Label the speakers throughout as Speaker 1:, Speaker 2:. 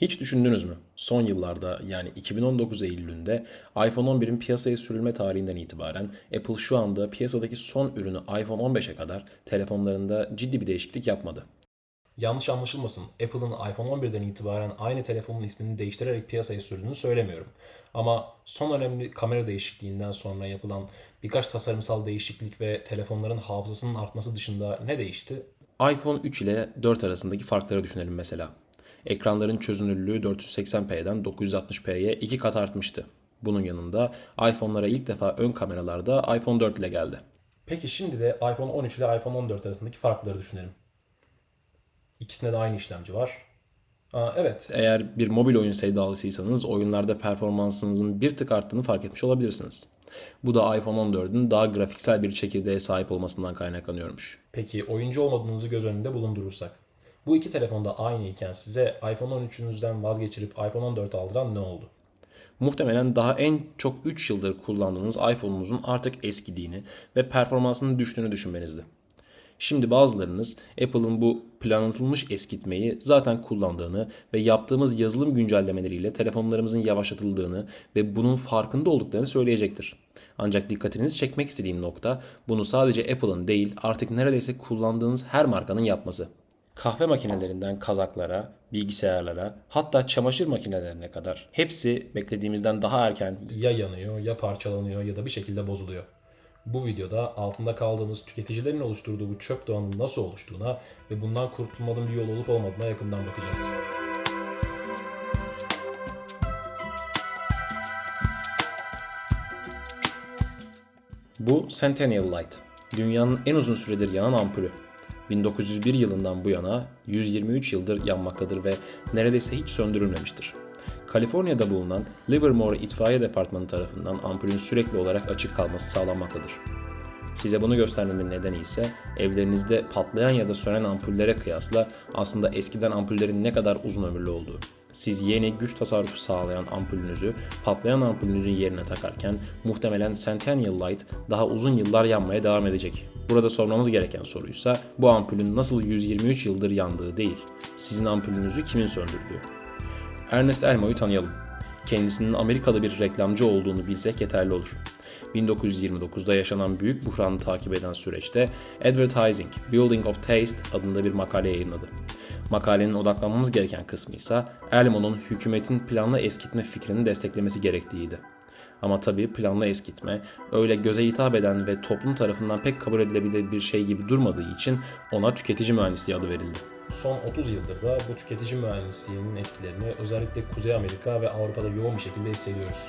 Speaker 1: Hiç düşündünüz mü? Son yıllarda yani 2019 Eylül'ünde iPhone 11'in piyasaya sürülme tarihinden itibaren Apple şu anda piyasadaki son ürünü iPhone 15'e kadar telefonlarında ciddi bir değişiklik yapmadı. Yanlış anlaşılmasın. Apple'ın iPhone 11'den itibaren aynı telefonun ismini değiştirerek piyasaya sürdüğünü söylemiyorum. Ama son önemli kamera değişikliğinden sonra yapılan birkaç tasarımsal değişiklik ve telefonların hafızasının artması dışında ne değişti? iPhone 3 ile 4 arasındaki farkları düşünelim mesela. Ekranların çözünürlüğü 480p'den 960p'ye iki kat artmıştı. Bunun yanında iPhone'lara ilk defa ön kameralarda iPhone 4 ile geldi. Peki şimdi de iPhone 13 ile iPhone 14 arasındaki farkları düşünelim. İkisinde de aynı işlemci var. Aa, evet, eğer bir mobil oyun sevdalısıysanız oyunlarda performansınızın bir tık arttığını fark etmiş olabilirsiniz. Bu da iPhone 14'ün daha grafiksel bir çekirdeğe sahip olmasından kaynaklanıyormuş. Peki oyuncu olmadığınızı göz önünde bulundurursak. Bu iki telefon da aynı iken size iPhone 13'ünüzden vazgeçirip iPhone 14 aldıran ne oldu? Muhtemelen daha en çok 3 yıldır kullandığınız iPhone'unuzun artık eskidiğini ve performansının düştüğünü düşünmenizdi. Şimdi bazılarınız Apple'ın bu planlatılmış eskitmeyi zaten kullandığını ve yaptığımız yazılım güncellemeleriyle telefonlarımızın yavaşlatıldığını ve bunun farkında olduklarını söyleyecektir. Ancak dikkatinizi çekmek istediğim nokta bunu sadece Apple'ın değil artık neredeyse kullandığınız her markanın yapması. Kahve makinelerinden kazaklara, bilgisayarlara, hatta çamaşır makinelerine kadar hepsi beklediğimizden daha erken ya yanıyor ya parçalanıyor ya da bir şekilde bozuluyor. Bu videoda altında kaldığımız tüketicilerin oluşturduğu bu çöp doğanın nasıl oluştuğuna ve bundan kurtulmanın bir yol olup olmadığına yakından bakacağız. Bu Centennial Light. Dünyanın en uzun süredir yanan ampulü. 1901 yılından bu yana 123 yıldır yanmaktadır ve neredeyse hiç söndürülmemiştir. Kaliforniya'da bulunan Livermore İtfaiye Departmanı tarafından ampulün sürekli olarak açık kalması sağlanmaktadır. Size bunu göstermemin nedeni ise evlerinizde patlayan ya da sönen ampullere kıyasla aslında eskiden ampullerin ne kadar uzun ömürlü olduğu. Siz yeni güç tasarrufu sağlayan ampulünüzü patlayan ampulünüzün yerine takarken muhtemelen Centennial Light daha uzun yıllar yanmaya devam edecek. Burada sormamız gereken soruysa bu ampulün nasıl 123 yıldır yandığı değil, sizin ampulünüzü kimin söndürdüğü. Ernest Elmo'yu tanıyalım. Kendisinin Amerikalı bir reklamcı olduğunu bilsek yeterli olur. 1929'da yaşanan büyük buhranı takip eden süreçte Advertising, Building of Taste adında bir makale yayınladı. Makalenin odaklanmamız gereken kısmı ise Elmo'nun hükümetin planlı eskitme fikrini desteklemesi gerektiğiydi. Ama tabii planlı eskitme öyle göze hitap eden ve toplum tarafından pek kabul edilebilir bir şey gibi durmadığı için ona tüketici mühendisliği adı verildi. Son 30 yıldır da bu tüketici mühendisliğinin etkilerini özellikle Kuzey Amerika ve Avrupa'da yoğun bir şekilde hissediyoruz.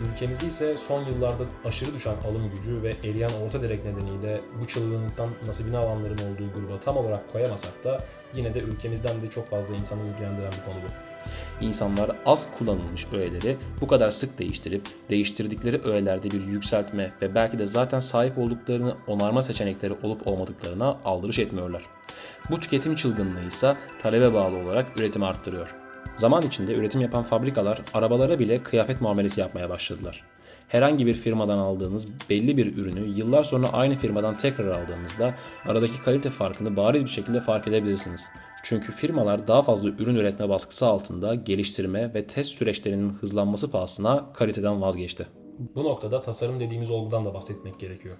Speaker 1: Ülkemizi ise son yıllarda aşırı düşen alım gücü ve eriyen orta direk nedeniyle bu çılgınlıktan nasibini alanların olduğu gruba tam olarak koyamasak da yine de ülkemizden de çok fazla insanı ilgilendiren bir konu bu. İnsanlar az kullanılmış öğeleri bu kadar sık değiştirip değiştirdikleri öğelerde bir yükseltme ve belki de zaten sahip olduklarını onarma seçenekleri olup olmadıklarına aldırış etmiyorlar. Bu tüketim çılgınlığı ise talebe bağlı olarak üretimi arttırıyor. Zaman içinde üretim yapan fabrikalar arabalara bile kıyafet muamelesi yapmaya başladılar. Herhangi bir firmadan aldığınız belli bir ürünü yıllar sonra aynı firmadan tekrar aldığınızda aradaki kalite farkını bariz bir şekilde fark edebilirsiniz. Çünkü firmalar daha fazla ürün üretme baskısı altında geliştirme ve test süreçlerinin hızlanması pahasına kaliteden vazgeçti. Bu noktada tasarım dediğimiz olgudan da bahsetmek gerekiyor.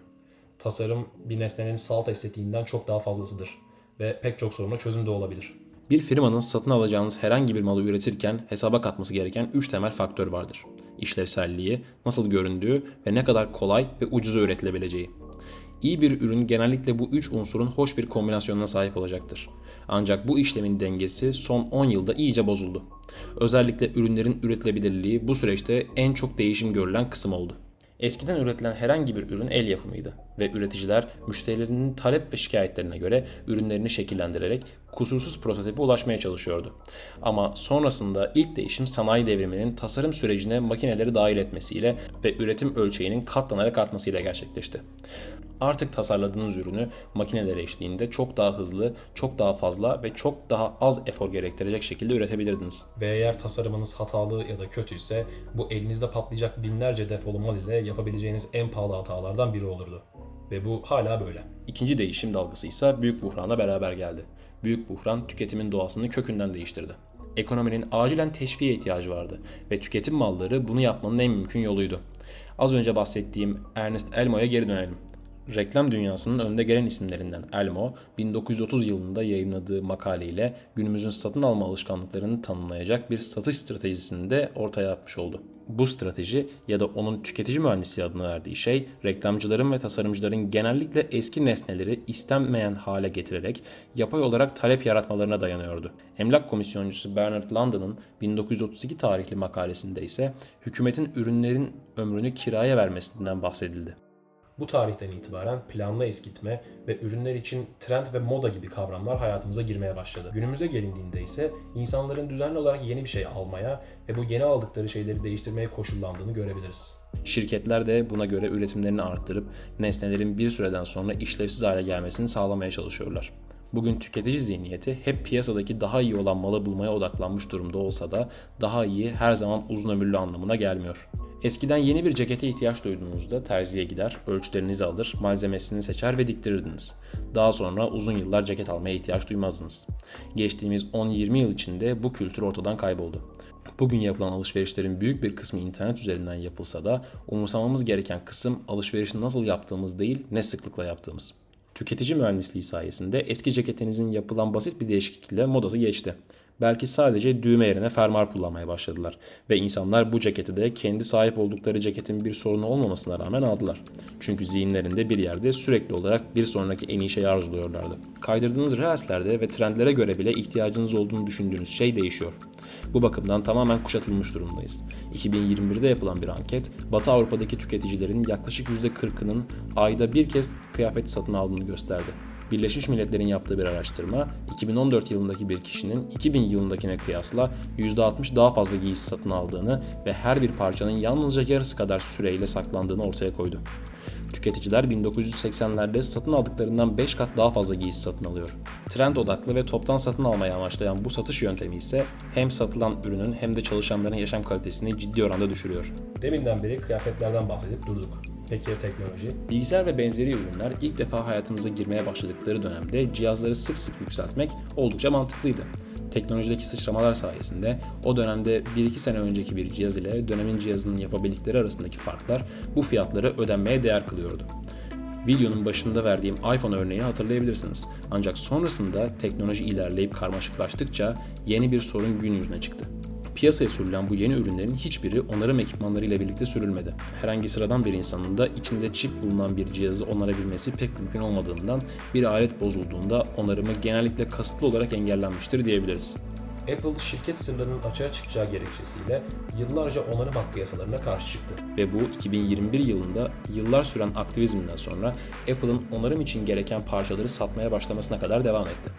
Speaker 1: Tasarım bir nesnenin salt estetiğinden çok daha fazlasıdır ve pek çok soruna çözüm de olabilir. Bir firmanın satın alacağınız herhangi bir malı üretirken hesaba katması gereken 3 temel faktör vardır. İşlevselliği, nasıl göründüğü ve ne kadar kolay ve ucuza üretilebileceği. İyi bir ürün genellikle bu üç unsurun hoş bir kombinasyonuna sahip olacaktır. Ancak bu işlemin dengesi son 10 yılda iyice bozuldu. Özellikle ürünlerin üretilebilirliği bu süreçte en çok değişim görülen kısım oldu. Eskiden üretilen herhangi bir ürün el yapımıydı ve üreticiler müşterilerinin talep ve şikayetlerine göre ürünlerini şekillendirerek kusursuz prototipe ulaşmaya çalışıyordu. Ama sonrasında ilk değişim sanayi devriminin tasarım sürecine makineleri dahil etmesiyle ve üretim ölçeğinin katlanarak artmasıyla gerçekleşti. Artık tasarladığınız ürünü makineler eşliğinde çok daha hızlı, çok daha fazla ve çok daha az efor gerektirecek şekilde üretebilirdiniz. Ve eğer tasarımınız hatalı ya da kötüyse bu elinizde patlayacak binlerce defolu mal ile yapabileceğiniz en pahalı hatalardan biri olurdu. Ve bu hala böyle. İkinci değişim dalgası ise büyük buhrana beraber geldi. Büyük buhran tüketimin doğasını kökünden değiştirdi. Ekonominin acilen teşviğe ihtiyacı vardı ve tüketim malları bunu yapmanın en mümkün yoluydu. Az önce bahsettiğim Ernest Elmo'ya geri dönelim. Reklam dünyasının önde gelen isimlerinden Elmo, 1930 yılında yayınladığı makaleyle günümüzün satın alma alışkanlıklarını tanımlayacak bir satış stratejisini de ortaya atmış oldu. Bu strateji ya da onun tüketici mühendisliği adını verdiği şey, reklamcıların ve tasarımcıların genellikle eski nesneleri istenmeyen hale getirerek yapay olarak talep yaratmalarına dayanıyordu. Emlak komisyoncusu Bernard London'ın 1932 tarihli makalesinde ise hükümetin ürünlerin ömrünü kiraya vermesinden bahsedildi. Bu tarihten itibaren planlı eskitme ve ürünler için trend ve moda gibi kavramlar hayatımıza girmeye başladı. Günümüze gelindiğinde ise insanların düzenli olarak yeni bir şey almaya ve bu yeni aldıkları şeyleri değiştirmeye koşullandığını görebiliriz. Şirketler de buna göre üretimlerini arttırıp nesnelerin bir süreden sonra işlevsiz hale gelmesini sağlamaya çalışıyorlar. Bugün tüketici zihniyeti hep piyasadaki daha iyi olan malı bulmaya odaklanmış durumda olsa da daha iyi her zaman uzun ömürlü anlamına gelmiyor. Eskiden yeni bir cekete ihtiyaç duyduğunuzda terziye gider, ölçülerinizi alır, malzemesini seçer ve diktirirdiniz. Daha sonra uzun yıllar ceket almaya ihtiyaç duymazdınız. Geçtiğimiz 10-20 yıl içinde bu kültür ortadan kayboldu. Bugün yapılan alışverişlerin büyük bir kısmı internet üzerinden yapılsa da umursamamız gereken kısım alışverişi nasıl yaptığımız değil, ne sıklıkla yaptığımız. Tüketici mühendisliği sayesinde eski ceketinizin yapılan basit bir değişiklikle modası geçti. Belki sadece düğme yerine fermuar kullanmaya başladılar ve insanlar bu ceketi de kendi sahip oldukları ceketin bir sorunu olmamasına rağmen aldılar. Çünkü zihinlerinde bir yerde sürekli olarak bir sonraki en iyi şeyi arzuluyorlardı. Kaydırdığınız reelslerde ve trendlere göre bile ihtiyacınız olduğunu düşündüğünüz şey değişiyor. Bu bakımdan tamamen kuşatılmış durumdayız. 2021'de yapılan bir anket, Batı Avrupa'daki tüketicilerin yaklaşık %40'ının ayda bir kez kıyafet satın aldığını gösterdi. Birleşmiş Milletler'in yaptığı bir araştırma 2014 yılındaki bir kişinin 2000 yılındakine kıyasla %60 daha fazla giysi satın aldığını ve her bir parçanın yalnızca yarısı kadar süreyle saklandığını ortaya koydu. Tüketiciler 1980'lerde satın aldıklarından 5 kat daha fazla giysi satın alıyor. Trend odaklı ve toptan satın almayı amaçlayan bu satış yöntemi ise hem satılan ürünün hem de çalışanların yaşam kalitesini ciddi oranda düşürüyor. Deminden beri kıyafetlerden bahsedip durduk. Peki teknoloji? Bilgisayar ve benzeri ürünler ilk defa hayatımıza girmeye başladıkları dönemde cihazları sık sık yükseltmek oldukça mantıklıydı. Teknolojideki sıçramalar sayesinde o dönemde 1-2 sene önceki bir cihaz ile dönemin cihazının yapabildikleri arasındaki farklar bu fiyatları ödenmeye değer kılıyordu. Videonun başında verdiğim iPhone örneğini hatırlayabilirsiniz. Ancak sonrasında teknoloji ilerleyip karmaşıklaştıkça yeni bir sorun gün yüzüne çıktı. Piyasaya sürülen bu yeni ürünlerin hiçbiri onarım ekipmanları ile birlikte sürülmedi. Herhangi sıradan bir insanın da içinde çip bulunan bir cihazı onarabilmesi pek mümkün olmadığından bir alet bozulduğunda onarımı genellikle kasıtlı olarak engellenmiştir diyebiliriz. Apple şirket sırlarının açığa çıkacağı gerekçesiyle yıllarca onarım hakkı yasalarına karşı çıktı. Ve bu 2021 yılında yıllar süren aktivizmden sonra Apple'ın onarım için gereken parçaları satmaya başlamasına kadar devam etti.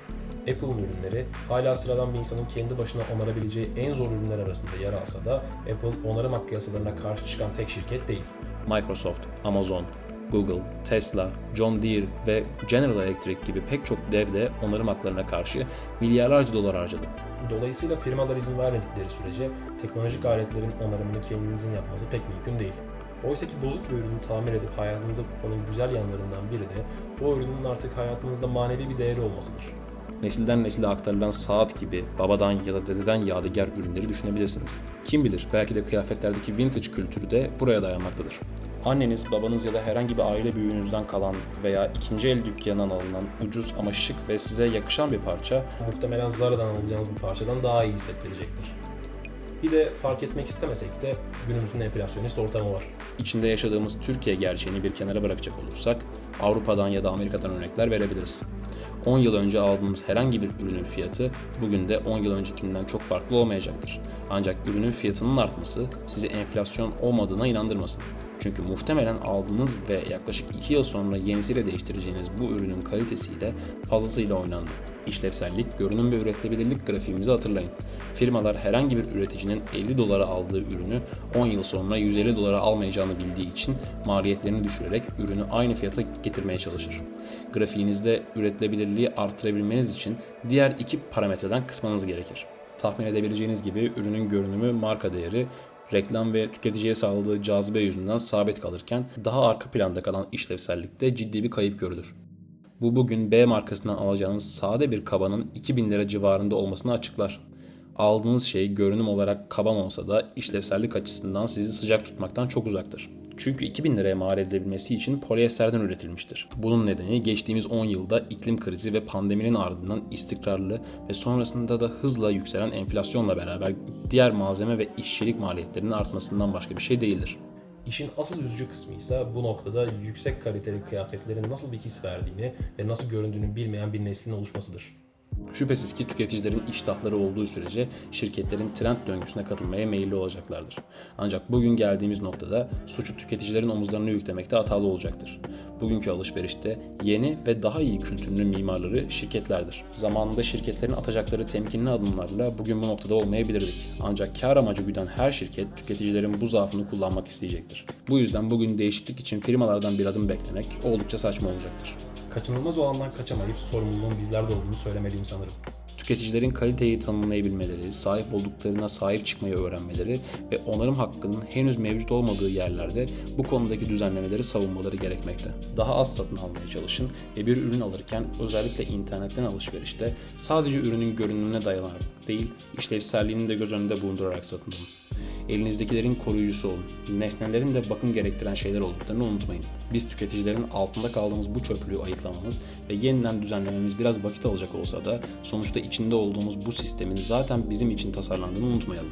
Speaker 1: Apple'ın ürünleri hala sıradan bir insanın kendi başına onarabileceği en zor ürünler arasında yer alsa da Apple onarım hakkı yasalarına karşı çıkan tek şirket değil. Microsoft, Amazon, Google, Tesla, John Deere ve General Electric gibi pek çok dev de onarım haklarına karşı milyarlarca dolar harcadı. Dolayısıyla firmalar izin vermedikleri sürece teknolojik aletlerin onarımını kendinizin yapması pek mümkün değil. Oysa ki bozuk bir ürünü tamir edip hayatınıza tutmanın güzel yanlarından biri de o ürünün artık hayatınızda manevi bir değeri olmasıdır nesilden nesile aktarılan saat gibi babadan ya da dededen yadigar ürünleri düşünebilirsiniz. Kim bilir belki de kıyafetlerdeki vintage kültürü de buraya dayanmaktadır. Anneniz, babanız ya da herhangi bir aile büyüğünüzden kalan veya ikinci el dükkanından alınan ucuz ama şık ve size yakışan bir parça muhtemelen Zara'dan alacağınız bir parçadan daha iyi hissettirecektir. Bir de fark etmek istemesek de günümüzün enflasyonist ortamı var. İçinde yaşadığımız Türkiye gerçeğini bir kenara bırakacak olursak Avrupa'dan ya da Amerika'dan örnekler verebiliriz. 10 yıl önce aldığınız herhangi bir ürünün fiyatı bugün de 10 yıl öncekinden çok farklı olmayacaktır. Ancak ürünün fiyatının artması sizi enflasyon olmadığına inandırmasın. Çünkü muhtemelen aldığınız ve yaklaşık 2 yıl sonra yenisiyle değiştireceğiniz bu ürünün kalitesiyle fazlasıyla oynandı. İşlevsellik, görünüm ve üretilebilirlik grafiğimizi hatırlayın. Firmalar herhangi bir üreticinin 50 dolara aldığı ürünü 10 yıl sonra 150 dolara almayacağını bildiği için maliyetlerini düşürerek ürünü aynı fiyata getirmeye çalışır. Grafiğinizde üretilebilirliği artırabilmeniz için diğer iki parametreden kısmanız gerekir. Tahmin edebileceğiniz gibi ürünün görünümü, marka değeri, reklam ve tüketiciye sağladığı cazibe yüzünden sabit kalırken daha arka planda kalan işlevsellikte ciddi bir kayıp görülür. Bu bugün B markasından alacağınız sade bir kabanın 2000 lira civarında olmasını açıklar. Aldığınız şey görünüm olarak kaba olsa da işlevsellik açısından sizi sıcak tutmaktan çok uzaktır. Çünkü 2000 liraya mal edilebilmesi için polyesterden üretilmiştir. Bunun nedeni geçtiğimiz 10 yılda iklim krizi ve pandeminin ardından istikrarlı ve sonrasında da hızla yükselen enflasyonla beraber diğer malzeme ve işçilik maliyetlerinin artmasından başka bir şey değildir.
Speaker 2: İşin asıl üzücü kısmı ise bu noktada yüksek kaliteli kıyafetlerin nasıl bir his verdiğini ve nasıl göründüğünü bilmeyen bir neslin oluşmasıdır.
Speaker 1: Şüphesiz ki tüketicilerin iştahları olduğu sürece şirketlerin trend döngüsüne katılmaya meyilli olacaklardır. Ancak bugün geldiğimiz noktada suçu tüketicilerin omuzlarına yüklemekte hatalı olacaktır. Bugünkü alışverişte yeni ve daha iyi kültürlü mimarları şirketlerdir. Zamanında şirketlerin atacakları temkinli adımlarla bugün bu noktada olmayabilirdik. Ancak kar amacı güden her şirket tüketicilerin bu zaafını kullanmak isteyecektir. Bu yüzden bugün değişiklik için firmalardan bir adım beklemek oldukça saçma olacaktır.
Speaker 2: Kaçınılmaz olandan kaçamayıp sorumluluğun bizlerde olduğunu söylemeliyim sanırım.
Speaker 1: Tüketicilerin kaliteyi tanımlayabilmeleri, sahip olduklarına sahip çıkmayı öğrenmeleri ve onarım hakkının henüz mevcut olmadığı yerlerde bu konudaki düzenlemeleri savunmaları gerekmekte. Daha az satın almaya çalışın ve bir ürün alırken özellikle internetten alışverişte sadece ürünün görünümüne dayanarak değil, işlevselliğini de göz önünde bulundurarak satın alın. Elinizdekilerin koruyucusu olun. Nesnelerin de bakım gerektiren şeyler olduklarını unutmayın. Biz tüketicilerin altında kaldığımız bu çöplüğü ayıklamamız ve yeniden düzenlememiz biraz vakit alacak olsa da sonuçta içinde olduğumuz bu sistemin zaten bizim için tasarlandığını unutmayalım.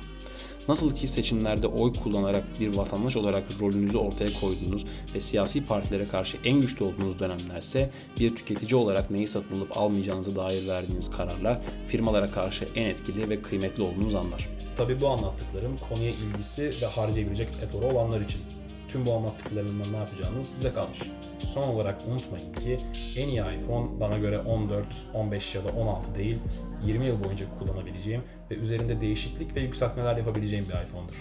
Speaker 1: Nasıl ki seçimlerde oy kullanarak bir vatandaş olarak rolünüzü ortaya koyduğunuz ve siyasi partilere karşı en güçlü olduğunuz dönemlerse bir tüketici olarak neyi satın alıp almayacağınıza dair verdiğiniz kararlar firmalara karşı en etkili ve kıymetli olduğunuz anlar.
Speaker 2: Tabi bu anlattıklarım konuya ilgisi ve harcayabilecek eforu olanlar için. Tüm bu anlattıklarımdan ne yapacağınız size kalmış. Son olarak unutmayın ki en iyi iPhone bana göre 14, 15 ya da 16 değil, 20 yıl boyunca kullanabileceğim ve üzerinde değişiklik ve yükseltmeler yapabileceğim bir iPhone'dur.